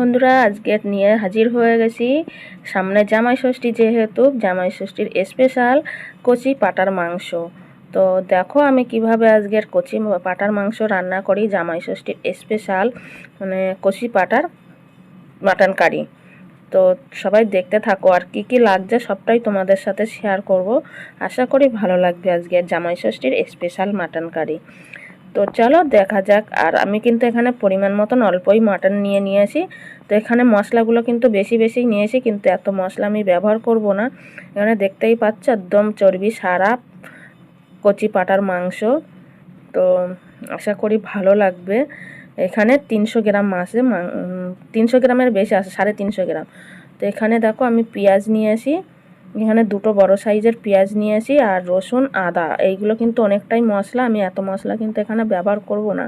বন্ধুরা, আজকে নিয়ে হাজির হয়ে গেছি। সামনে জামাই ষষ্ঠী যেহেতু, জামাই ষষ্ঠীর স্পেশাল কচি পাটার মাংস। তো দেখো আমি কীভাবে আজকের কচি পাটার মাংস রান্না করি, জামাই ষষ্ঠীর স্পেশাল মানে কচি পাটার মাটন কারি। তো সবাই দেখতে থাকো আর কি কি লাগছে, সবটাই তোমাদের সাথে শেয়ার করব। আশা করি ভালো লাগবে আজকের জামাই ষষ্ঠীর স্পেশাল মাটন কারি। তো চলো দেখা যাক। আর আমি কিন্তু এখানে পরিমাণ মতন অল্পই মাটন নিয়ে নিয়ে আসি তো এখানে মশলাগুলো কিন্তু বেশি বেশি নিয়েছি, কিন্তু এত মশলা আমি ব্যবহার করব না। এখানে দেখতেই পাচ্ছ একদম চর্বি সারা কচি পাটার মাংস। তো আশা করি ভালো লাগবে। এখানে তিনশো গ্রাম মাছে তিনশো গ্রামের বেশি আছে, সাড়ে তিনশো গ্রাম। তো এখানে দেখো আমি পেঁয়াজ নিয়েছি। এখানে দুটো বড় সাইজের পেঁয়াজ নিয়েছি আর রসুন, আদা। এইগুলো কিন্তু অনেকটাই মশলা, আমি এত মশলা কিন্তু এখানে ব্যবহার করব না।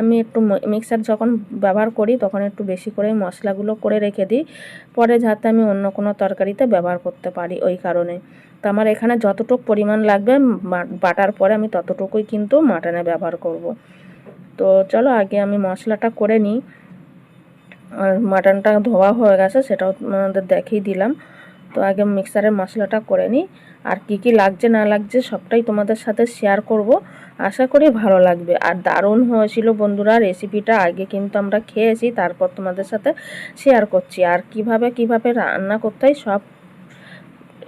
আমি একটু মিক্সার যখন ব্যবহার করি, তখন একটু বেশি করে মশলাগুলো করে রেখে দিই। পরে যাতে আমি অন্য কোনো তরকারিতে ব্যবহার করতে পারি ওই কারণে। তো আমার এখানে যতটুকু পরিমাণ লাগবে বাটার পরে আমি ততটুকুই কিন্তু মাটনে ব্যবহার করব। তো চলো আগে আমি মশলাটা করে নিই। আর মাটনটা ধোয়া হয়ে গেছে, সেটাও আমাদের দেখিয়ে দিলাম। তো আগে মিক্সারের মশলাটা করে নিই। আর কি কি লাগছে, না লাগছে সবটাই তোমাদের সাথে শেয়ার করব। আশা করি ভালো লাগবে। আর দারুণ হয়েছিল বন্ধুরা রেসিপিটা আগে কিন্তু আমরা খেয়েছি, তারপর তোমাদের সাথে শেয়ার করছি। আর কীভাবে কীভাবে রান্না করতে হয় সব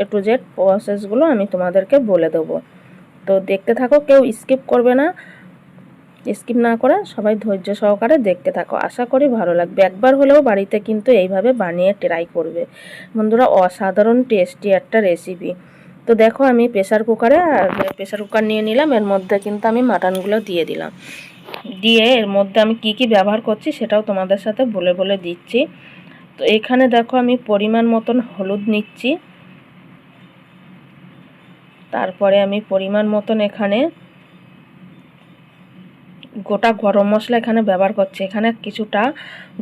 এ টু জেড প্রসেসগুলো আমি তোমাদেরকে বলে দেবো। তো দেখতে থাকো, কেউ স্কিপ করবে না। স্কিপ না করে সবাই ধৈর্য সহকারে দেখতে থাকো। আশা করি ভালো লাগবে। একবার হলেও বাড়িতে কিন্তু এইভাবে বানিয়ে ট্রাই করবে। বন্ধুরা, অসাধারণ টেস্টি একটা রেসিপি তো দেখো, আমি প্রেশার কুকারে প্রেশার কুকার নিয়ে নিলাম। এর মধ্যে কিন্তু আমি মাটনগুলো দিয়ে দিলাম। দিয়ে এর মধ্যে আমি কি কি ব্যবহার করছি সেটাও তোমাদের সাথে বলে বলে দিচ্ছি। তো এখানে দেখো, আমি পরিমাণ মতন হলুদ নিচ্ছি। তারপরে আমি পরিমাণ মতন এখানে গোটা গরম মশলা এখানে ব্যবহার করছে। এখানে কিছুটা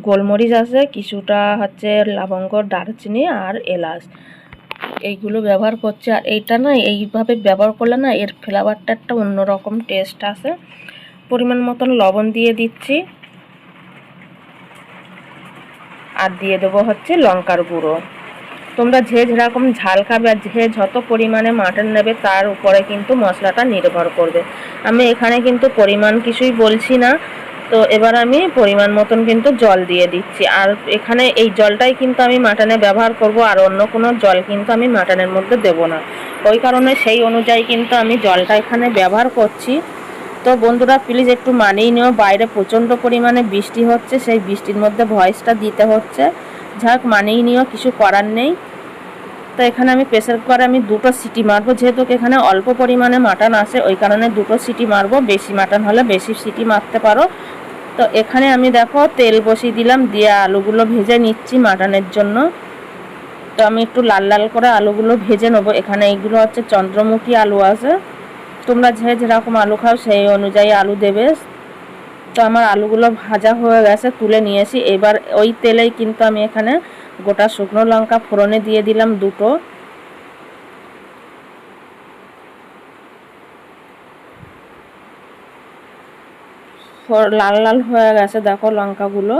গোলমরিচ আছে, কিছুটা হচ্ছে লবঙ্গ, দারচিনি আর এলাচ। এইগুলো ব্যবহার করছে। আর এইটা না, এইভাবে ব্যবহার করলে না এর ফ্লেভারটা একটা অন্যরকম টেস্ট আসে। পরিমাণ মতন লবণ দিয়ে দিচ্ছি। আর দিয়ে দেবো হচ্ছে লঙ্কার গুঁড়ো। তোমরা যে যেরকম ঝাল খাবে আর যে যত পরিমাণে মাটন নেবে তার উপরে কিন্তু মশলাটা নির্ভর করবে। আমি এখানে কিন্তু পরিমাণ কিছুই বলছি না, তো এবার আমি পরিমাণ মতন কিন্তু জল দিয়ে দিচ্ছি। আর এখানে এই জলটাই কিন্তু আমি মাটনে ব্যবহার করব, আর অন্য কোনো জল কিন্তু আমি মাটনের মধ্যে দেব না। ওই কারণে সেই অনুযায়ী কিন্তু আমি জলটা এখানে ব্যবহার করছি। তো বন্ধুরা প্লিজ একটু মানেই নিও। বাইরে প্রচণ্ড পরিমাণে বৃষ্টি হচ্ছে, সেই বৃষ্টির মধ্যে ভয়েসটা দিতে হচ্ছে। যাক, মানেই নিও, কিছু করার নেই। তো এখানে আমি প্রেসার কুকারে আমি দুটো সিটি মারবো, যেহেতু এখানে অল্প পরিমাণে মাটন আসে ওই কারণে দুটো সিটি মারবো, বেশি মাটন হলে বেশি সিটি মারতে পারো। তো এখানে আমি দেখো, তেল বসিয়ে দিলাম, দিয়ে আলুগুলো ভেজে নিচ্ছি মাটনের জন্য। তো আমি একটু লাল লাল করে আলুগুলো ভেজে নেব। এখানে এইগুলো হচ্ছে চন্দ্রমুখী আলু আছে। তোমরা যে যেরকম আলু খাও, সেই অনুযায়ী আলু দেবে। তো আমার আলুগুলো ভাজা হয়ে গেছে, তুলে নিয়েছি। এবার ওই তেলেই কিন্তু আমি এখানে গোটা শুকনো লঙ্কা ফোড়নে দিয়ে দিলাম দুটো। লাল লাল হয়ে গেছে, দেখো লঙ্কাগুলো।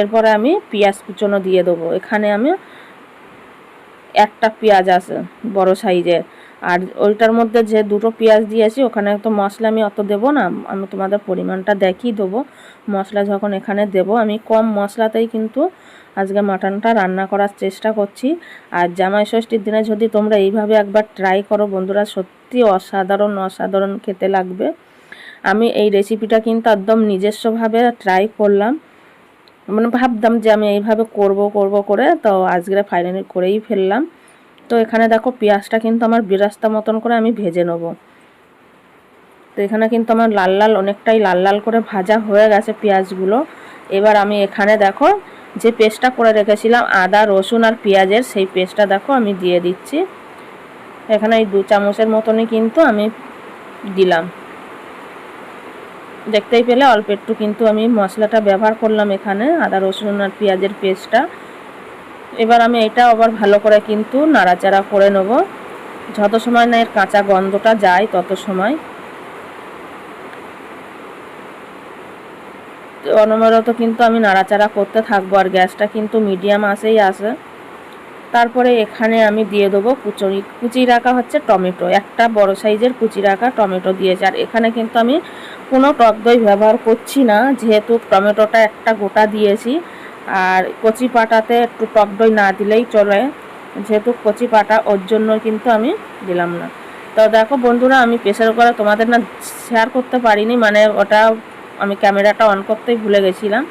এরপরে আমি পেঁয়াজ কুচনো দিয়ে দেবো। এখানে আমি একটা পেঁয়াজ আছে, বড় সাইজের। আর ওইটার মধ্যে যে দুটো পেঁয়াজ দিয়েছি, ওখানে তো মশলা আমি অত দেবো না, আমি তোমাদের পরিমাণটা দেখিয়ে দেবো। মশলা যখন এখানে দেব, আমি কম মশলাতেই কিন্তু আজকে মাটনটা রান্না করার চেষ্টা করছি। আর জামাই ষষ্ঠীর দিনে যদি তোমরা এইভাবে একবার ট্রাই করো, বন্ধুরা, সত্যি অসাধারণ অসাধারণ খেতে লাগবে। আমি এই রেসিপিটা কিন্তু একদম নিজস্বভাবে ট্রাই করলাম। মানে ভাবতাম যে আমি এইভাবে করব করব করে, তো আজকে ফাইনালি করেই ফেললাম। তো এখানে দেখো পেঁয়াজটা কিন্তু আমার বিরাস্তা মতন করে আমি ভেজে নেব। তো এখানে কিন্তু আমার লাল লাল, অনেকটাই লাল লাল করে ভাজা হয়ে গেছে পেঁয়াজগুলো। এবার আমি এখানে দেখো যে পেস্টটা করে রেখেছিলাম, আদা, রসুন আর পেঁয়াজের, সেই পেস্টটা দেখো আমি দিয়ে দিচ্ছি। এখানে এই দু চামচের মতনই কিন্তু আমি দিলাম। দেখতেই পেলে অল্প একটু কিন্তু আমি মশলাটা ব্যবহার করলাম এখানে, আদা, রসুন আর পেঁয়াজের পেস্টটা। এবার আমি এটা আবার ভালো করে কিন্তু নাড়াচাড়া করে নেব। যত সময় না এর কাঁচা গন্ধটা যায়, তত সময়। অনবরত কিন্তু আমি নাড়াচাড়া করতে থাকব আর গ্যাসটা কিন্তু মিডিয়াম আসেই আসে। তারপরে এখানে আমি দিয়ে দেবো কুচুরি, কুচি রাখা হচ্ছে টমেটো। একটা বড় সাইজের কুচি রাখা টমেটো দিয়েছি। আর এখানে কিন্তু আমি কোনো টক দই ব্যবহার করছি না। যেহেতু টমেটোটা একটা গোটা দিয়েছি আর কচি পাটাতে একটু টক দই না দিলেই চলে। যেহেতু কচি পাটা, ওর জন্য কিন্তু আমি দিলাম না। তো দেখো বন্ধুরা, আমি প্রেশার করে তোমাদের না শেয়ার করতে পারিনি মানে ওটা আমি ক্যামেরাটা অন করতেই ভুলে গেছিলাম।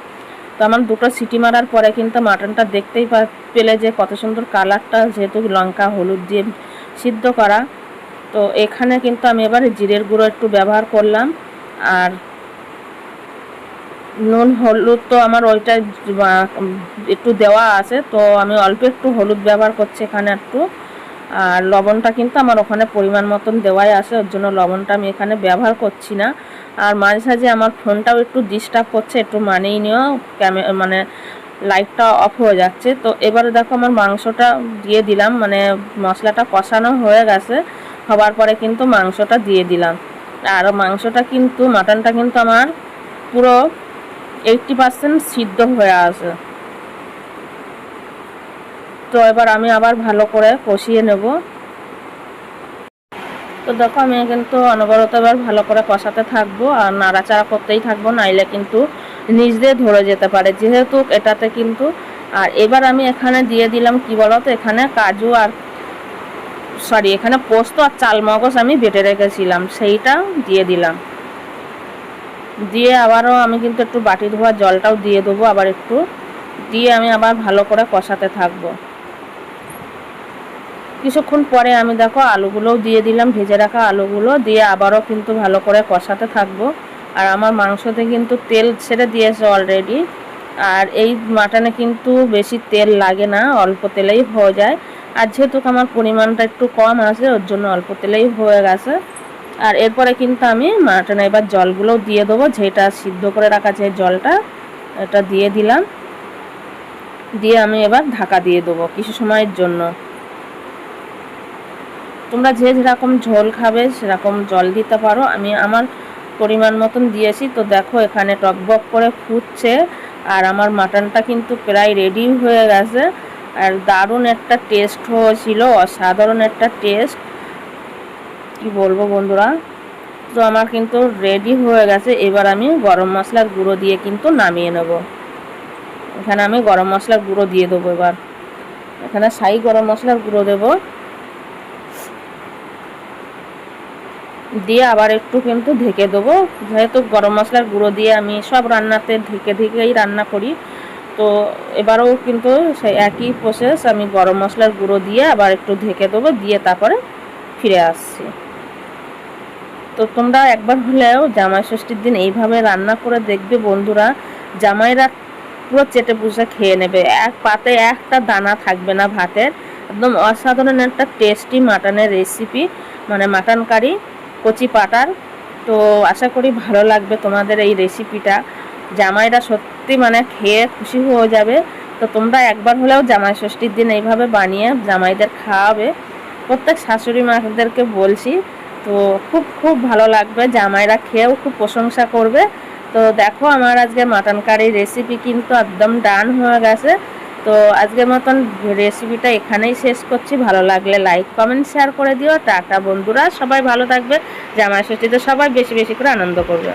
তো আমার দুটো সিটি মারার পরে কিন্তু মাটনটা দেখতেই পেলে যে কত সুন্দর কালারটা, যেহেতু লঙ্কা, হলুদ দিয়ে সিদ্ধ করা। তো এখানে কিন্তু আমি এবার জিরের গুঁড়ো একটু ব্যবহার করলাম। আর নুন, হলুদ তো আমার ওইটা একটু দেওয়া আছে, তো আমি অল্প একটু হলুদ ব্যবহার করছি এখানে একটু। আর লবণটা কিন্তু আমার ওখানে পরিমাণ মতন দেওয়াই আছে, ওর জন্য লবণটা আমি এখানে ব্যবহার করছি না। আর মাঝে সাঝে আমার ফোনটাও একটু ডিস্টার্ব করছে, একটু মানেই নিও ক্যামে মানে লাইটটা অফ হয়ে যাচ্ছে। তো এবারে দেখো আমার মাংসটা দিয়ে দিলাম মানে মশলাটা কষানো হয়ে গেছে, হবার পরে কিন্তু মাংসটা দিয়ে দিলাম। আর মাংসটা কিন্তু, মাটনটা কিন্তু আমার পুরো এইটটি পার্সেন্ট সিদ্ধ হয়ে আছে। তো এবার আমি আবার ভালো করে কষিয়ে নেব। তো দেখো, আমি কিন্তু অনবরত এবার ভালো করে কষাতে থাকব আর নাড়াচাড়া করতেই থাকব, নাইলে কিন্তু নিচ দিয়ে ধরে যেতে পারে। যেহেতু এটাতে কিন্তু, আর এবার আমি এখানে দিয়ে দিলাম কি বলতো, এখানে কাজু আর সরি এখানে পোস্ত আর চাল মগজ আমি বেটে রেখেছিলাম, সেইটা দিয়ে দিলাম। দিয়ে আবারও আমি কিন্তু একটু বাটি ধোয়া জলটাও দিয়ে দেবো আবার একটু। দিয়ে আমি আবার ভালো করে কষাতে থাকব। কিছুক্ষণ পরে আমি দেখো আলুগুলোও দিয়ে দিলাম, ভেজে রাখা আলুগুলো দিয়ে আবারও কিন্তু ভালো করে কষাতে থাকব। আর আমার মাংসতে কিন্তু তেল ছেড়ে দিয়েছে অলরেডি আর এই মাটনে কিন্তু বেশি তেল লাগে না, অল্প তেলেই হয়ে যায়। আর যেহেতু আমার পরিমাণটা একটু কম আছে, ওর জন্য অল্প তেলেই হয়ে গেছে। আর এরপরে কিন্তু আমি মাটনে এবার জলগুলোও দিয়ে দেবো, যেটা সিদ্ধ করে রাখা যে জলটা, এটা দিয়ে দিলাম। দিয়ে আমি এবার ঢাকা দিয়ে দেবো কিছু সময়ের জন্য। তোমরা যে যেরকম ঝোল খাবে সেরকম জল দিতে পারো। আমি আমার পরিমাণ মতন দিয়েছি। তো দেখো এখানে টকবক করে ফুটছে আর আমার মাটনটা কিন্তু প্রায় রেডি হয়ে গেছে। আর দারুণ একটা টেস্ট হয়েছিল, অসাধারণ একটা টেস্ট কি বলব বন্ধুরা? তো আমার কিন্তু রেডি হয়ে গেছে। এবার আমি গরম মশলার গুঁড়ো দিয়ে কিন্তু নামিয়ে নেব। এখানে আমি গরম মশলার গুঁড়ো দিয়ে দেবো এবার। এখানে সাই গরম মশলার গুঁড়ো দেবো। দিয়ে আবার একটু কিন্তু ঢেকে দেবো। যেহেতু গরম মশলার গুঁড়ো দিয়ে আমি সব রান্নাতে ঢেকে ঢেকেই রান্না করি, তো এবারও কিন্তু সেই একই প্রসেস আমি গরম মশলার গুঁড়ো দিয়ে আবার একটু ঢেকে দেবো, দিয়ে তারপরে ফিরে আসছি। তো তোমরা একবার হলেও জামাই ষষ্ঠীর দিন এইভাবে রান্না করে দেখবে বন্ধুরা। জামাইরা পুরো চেটে পুষে খেয়ে নেবে। এক পাতে একটা দানা থাকবে না ভাতের। একদম অসাধারণ একটা টেস্টি মাটনের রেসিপি মানে মাটন কারি, কচি পাটার। তো আশা করি ভালো লাগবে তোমাদের এই রেসিপিটা জামাইরা সত্যি মানে খেয়ে খুশি হয়ে যাবে। তো তোমরা একবার হলেও জামাই ষষ্ঠীর দিন এইভাবে বানিয়ে জামাইদের খাওয়াবে। প্রত্যেক শাশুড়ি মাদেরকে বলছি তো খুব খুব ভালো লাগবে, জামাইরা খেয়েও খুব প্রশংসা করবে। তো দেখো আমার আজকে মাটন কারি রেসিপি কিন্তু একদম ডান হয়ে গেছে। তো আজকের মতন রেসিপিটা এখানেই শেষ করছি। ভালো লাগলে লাইক কমেন্ট শেয়ার করে দিও। টাটা বন্ধুরা, সবাই ভালো থাকবে। জামাই ষষ্ঠীতে সবাই বেশি বেশি করে আনন্দ করবে।